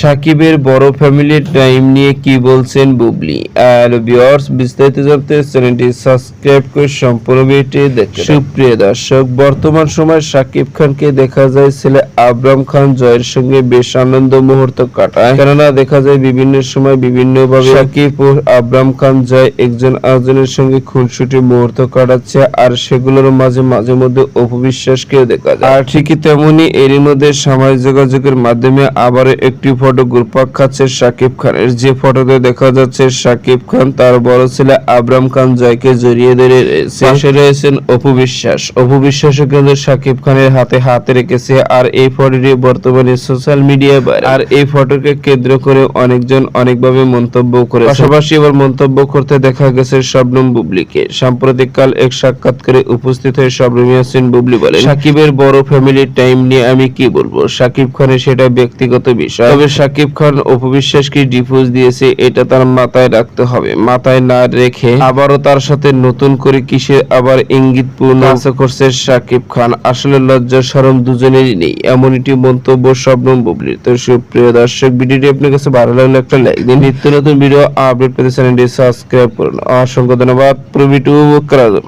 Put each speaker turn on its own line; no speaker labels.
সাকিবের বড় ফ্যামিলির টাইম নিয়ে কি বলছেন বুবলি? আর ভিউয়ার্স বিস্তারিত জানতে চ্যানেলটি সাবস্ক্রাইব করে সম্পূর্ণ ভিডিওটি দেখতে সুপ্রিয় দর্শক, বর্তমান সময় সাকিব খানকে দেখা যায় ছেলে আবরাম খান জয়ের সঙ্গে বেশ আনন্দ মুহূর্ত কাটায়। কেননা দেখা যায় বিভিন্ন সময় বিভিন্ন ভাবে সাকিব ও আবরাম খান জয় একজন আরেকজনের সঙ্গে খুনসুটি মুহূর্ত কাটাচ্ছে আর সেগুলোর মাঝে মাঝে মধ্যে অপবিশ্বাসকেও দেখা যায়। আর ঠিকই তেমনি এরই মধ্যে সামাজিক যোগাযোগের মাধ্যমে আবারও একটি ফটো ঘুরপাক খাচ্ছে সাকিব খানের যে ফটোতে দেখা যাচ্ছে, সাকিব খান তার বড় ছেলে আবরাম খান জয়কে জড়িয়ে ধরে পাশে রয়েছেন অপু বিশ্বাস। অপু বিশ্বাসও কিন্তু সাকিব খানের হাতে হাতে রেখেছে। আর এই ফটোটি বর্তমানে সোশ্যাল মিডিয়ায় আর এই ফটোকে কেন্দ্র করে অনেকজন অনেকভাবে মন্তব্য করে পাশাপাশি এবার মন্তব্য করতে দেখা গেছে শবনম বুবলিকে। সাম্প্রতিককাল এক সাক্ষাৎকারে উপস্থিত হয়ে শবনম ইয়াসিন বুবলি বলেন, সাকিবের বড় ফ্যামিলির টাইম নিয়ে আমি কি বলব? সাকিব খানের সেটা ব্যক্তিগত বিষয়। তবে সাকিব খান অপবিশ্বাসকে ডিভোর্স দিয়েছে এটা তার মাথায় রাখতে হবে। মাথায় না রেখে আবারও তার সাথে নতুন করে কিসে আবার ইঙ্গিতপূর্ণ আশা করছে সাকিব খান। আসলে লজ্জা শরম দুজনেরই নেই। এমন একটি মন্তব্য শবনম বুবলির। তো সুপ্রিয় দর্শক ভিডিওটি আপনার কাছে ভালো লাগলে একটা লাইক দিন। নিত্য নতুন ভিডিও আপডেট পেতে চ্যানেলটি সাবস্ক্রাইব করুন। অসংখ্য ধন্যবাদ। পুরো ভিডিও করার জন্য